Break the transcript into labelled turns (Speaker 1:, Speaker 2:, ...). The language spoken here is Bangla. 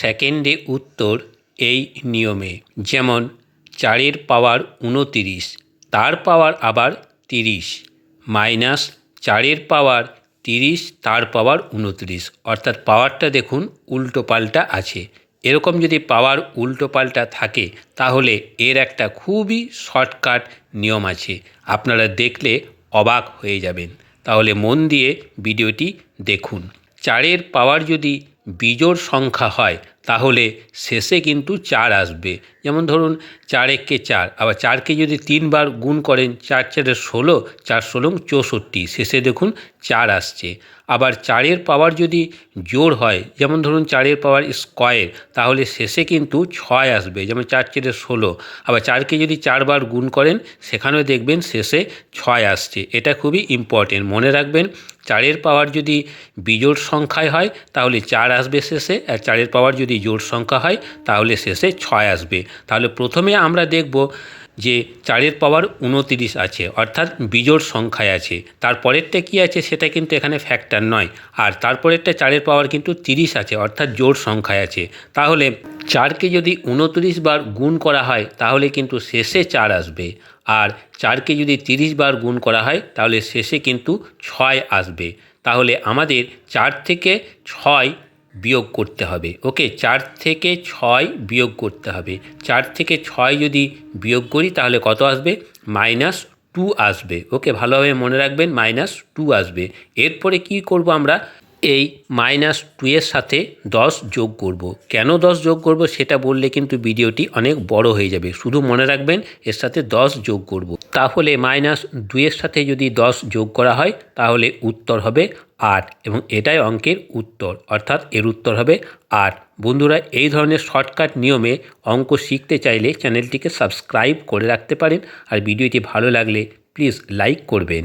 Speaker 1: সেকেন্ডে উত্তর এই নিয়মে। যেমন, চারের পাওয়ার উনতিরিশ তার পাওয়ার আবার তিরিশ, মাইনাস চারের পাওয়ার তিরিশ, তার পাওয়ার উনতিরিশ অর্থাৎ পাওয়ারটা দেখুন উল্টো পাল্টা আছে। এরকম যদি পাওয়ার উল্টো পাল্টা থাকে, তাহলে এর একটা খুবই শর্টকাট নিয়ম আছে। আপনারা দেখলে অবাক হয়ে যাবেন। তাহলে মন দিয়ে ভিডিওটি দেখুন। চারের পাওয়ার যদি বিজোড় সংখ্যা হয়, তাহলে শেষে কিন্তু চার আসবে। যেমন ধরুন, চার একে চার, আবার চারকে যদি তিনবার গুণ করেন, চার চারে ষোলো, চার ষোলো চৌষট্টি, শেষে দেখুন চার আসছে। আবার চারের পাওয়ার যদি জোড় হয়, যেমন ধরুন চারের পাওয়ার স্কোয়ার, তাহলে শেষে কিন্তু ছয় আসবে, যেমন চার চারে ষোলো। আবার চারকে যদি চারবার গুণ করেন, সেখানেও দেখবেন শেষে ছয় আসছে। এটা খুবই ইম্পর্টেন্ট মনে রাখবেন চারের পাওয়ার যদি বিজোড় সংখ্যায় হয়, তাহলে চার আসবে শেষে, আর চারের পাওয়ার যদি জোড় সংখ্যা হয়, তাহলে শেষে ছয় আসবে। তাহলে প্রথমে আমরা দেখব যে চারের পাওয়ার উনতিরিশ আছে, অর্থাৎ বিজোড় সংখ্যায় আছে। তারপরেরটা কী আছে সেটা কিন্তু এখানে ফ্যাক্টর নয়। আর তারপরেরটা চারের পাওয়ার কিন্তু তিরিশ আছে, অর্থাৎ জোড় সংখ্যায় আছে। তাহলে চারকে যদি উনতিরিশ বার গুণ করা হয়, তাহলে কিন্তু শেষে চার আসবে। আর চারকে যদি তিরিশ বার গুণ করা হয়, তাহলে শেষে কিন্তু ছয় আসবে। তাহলে আমাদের চার থেকে ছয় বিয়োগ করতে হবে। ওকে, চার থেকে ছয় বিয়োগ করতে হবে। চার থেকে ছয় যদি বিয়োগ করি, তাহলে কত আসবে? মাইনাস টু আসবে। ওকে, ভালোভাবে মনে রাখবেন, মাইনাস টু আসবে। এরপরে কি করব আমরা? এই মাইনাস টু এর সাথে দশ যোগ করব। কেন দশ যোগ করব সেটা বললে কিন্তু ভিডিওটি অনেক বড় হয়ে যাবে। শুধু মনে রাখবেন, এর সাথে দশ যোগ করব। তাহলে মাইনাস দুইয়ের সাথে যদি দশ যোগ করা হয়, তাহলে উত্তর হবে আট এবং এটাই অঙ্কের উত্তর। অর্থাৎ এর উত্তর হবে আট। বন্ধুরা, এই ধরনের শর্টকাট নিয়মে অঙ্ক শিখতে চাইলে চ্যানেলটিকে সাবস্ক্রাইব করে রাখতে পারেন। আর ভিডিওটি ভালো লাগলে প্লিজ লাইক করবেন।